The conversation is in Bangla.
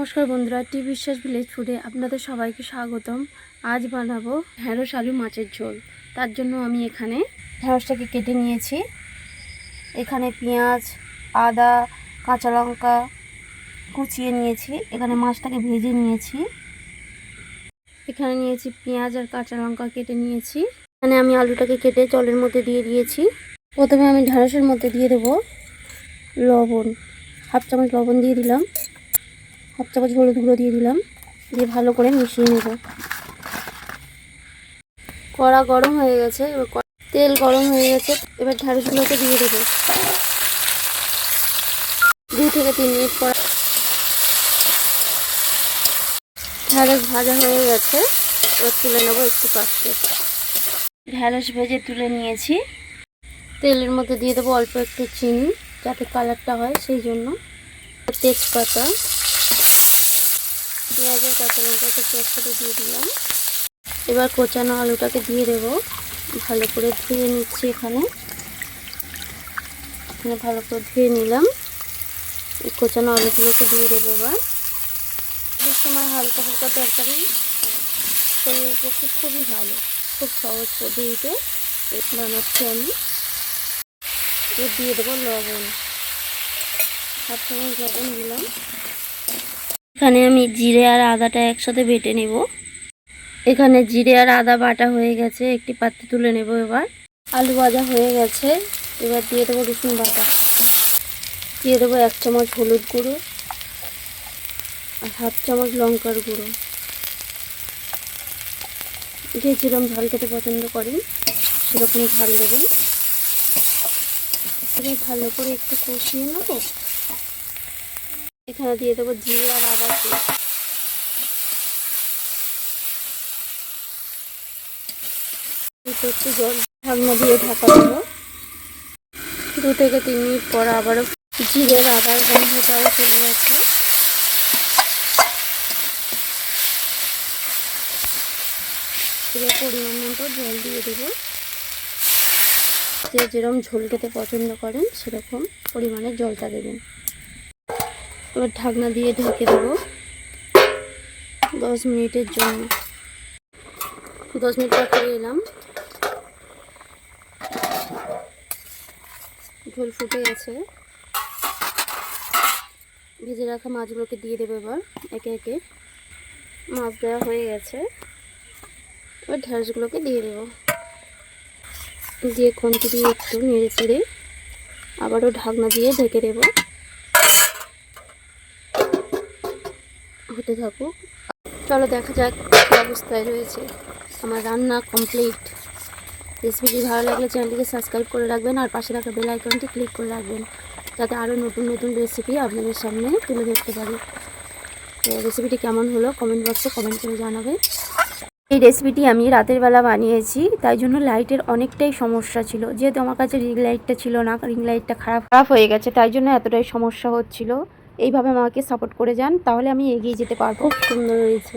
নমস্কার বন্ধুরা টি বিশ্বাস ভিলেজ ফুডে আপনাদের সবাইকে স্বাগতম। আজ বানাবো ঢ্যাঁড়স আলু মাছের ঝোল। তার জন্য আমি এখানে ঢ্যাঁড়সটাকে কেটে নিয়েছি। এখানে পেঁয়াজ, আদা, কাঁচা লঙ্কা কুচিয়ে নিয়েছি। এখানে মাছটাকে ভেজে নিয়েছি। এখানে নিয়েছি পেঁয়াজ আর কাঁচা লঙ্কা কেটে নিয়েছি। এখানে আমি আলুটাকে কেটে জলের মধ্যে দিয়ে দিয়েছি। প্রথমে আমি ঢ্যাঁড়সের মধ্যে দিয়ে দেবো লবণ, হাফ চামচ লবণ দিয়ে দিলাম। হাফ চামচ হলুদ গুঁড়ো দিয়ে দিলাম, দিয়ে ভালো করে মিশিয়ে নেব। কড়া গরম হয়ে গেছে, এবার তেল গরম হয়ে গেছে, এবার ঢ্যাঁড়সগুলোকে দিয়ে দেবো। দু থেকে তিন মিনিট পর ঢ্যাঁড়স ভাজা হয়ে গেছে, এবার তুলে নেব একটু কাটতে ঢ্যাঁড়স ভেজে তুলে নিয়েছি। তেলের মধ্যে দিয়ে দেবো অল্প একটু চিনি, যাতে কালারটা হয় সেই জন্য। তেজপাতা। পেঁয়াজের কাঁচা লঙ্কাকে একসাথে দিয়ে দিলাম। এবার কোচানো আলুটাকে দিয়ে দেব। ভালো করে ধুয়ে নিচ্ছি এখানে। এখানে ভালো করে ধুয়ে নিলাম। এই কোচানো আলুগুলোকে দিয়ে দেবো এবার। এই সময় হালকা হালকা তরকারি শরীরের পক্ষে খুবই ভালো, খুব সহজ পদ্ধতিতে বানাচ্ছি আমি। দিয়ে দেবো লবণ। হাফ চামচ লবণ দিলাম। এখানে আমি জিরে আর আদাটা একসাথে বেটে নেব। এখানে জিরে আর আদা বাটা হয়ে গেছে, একটি পাত্রে তুলে নেব এবার। আলু ভাজা হয়ে গেছে, এবার দিয়ে দেবো রসুন বাটা। দিয়ে দেবো এক চামচ হলুদ গুঁড়ো আর হাফ চামচ লঙ্কার গুঁড়ো। যে যেরকম ঝাল খেতে পছন্দ করেন, সেরকম ঝাল দেবেন। ভালো করে একটু কষিয়ে নেব। এখানে দিয়ে দেবো জিরে আর আদা একটু জল ঢাকনা দিয়ে ঢাকা দেবো। দু থেকে তিন মিনিট পর আবারও জিরের আদার গন্ধটাও চলে গেছে পরিমাণ মতো জল দিয়ে দেবো। যে যেরকম ঝোল খেতে পছন্দ করেন সেরকম পরিমাণে জলটা দেবেন। এবার ঢাকনা দিয়ে ঢেকে দেবো দশ মিনিটের জন্য। দশ মিনিট পর এলাম। ঝোল ফুটে গেছে। ভেজে রাখা মাছগুলোকে দিয়ে দেবো এবার, একে একে। মাছ দেওয়া হয়ে গেছে। এবার ঢ্যাঁড়সগুলোকে দিয়ে দেবো। দিয়ে খুন্তি দিয়ে একটু নেড়ে চেড়ে আবারও ঢাকনা দিয়ে ঢেকে দেবো। হতে থাকুক। চলো দেখা যাক কী অবস্থায় রয়েছে। আমার রান্না কমপ্লিট রেসিপিটি ভালো লাগলে চ্যানেলটিকে সাবস্ক্রাইব করে রাখবেন আর পাশে রাখা বেল আইকনটি ক্লিক করে রাখবেন, যাতে আরও নতুন নতুন রেসিপি আপনাদের সামনে তুলে ধরতে পারি। তো রেসিপিটি কেমন হলো কমেন্ট বক্সে কমেন্ট করে জানাবে। এই রেসিপিটি আমি রাতের বেলা বানিয়েছি, তাই জন্য লাইটের অনেকটাই সমস্যা ছিল। যেহেতু আমার কাছে রিং লাইটটা ছিল না রিং লাইটটা খারাপ খারাপ হয়ে গেছে, তাই জন্য এতটাই সমস্যা হচ্ছিল। এইভাবে আমাকে সাপোর্ট করে যান তাহলে আমি এগিয়ে যেতে পারব। খুব সুন্দর হয়েছে।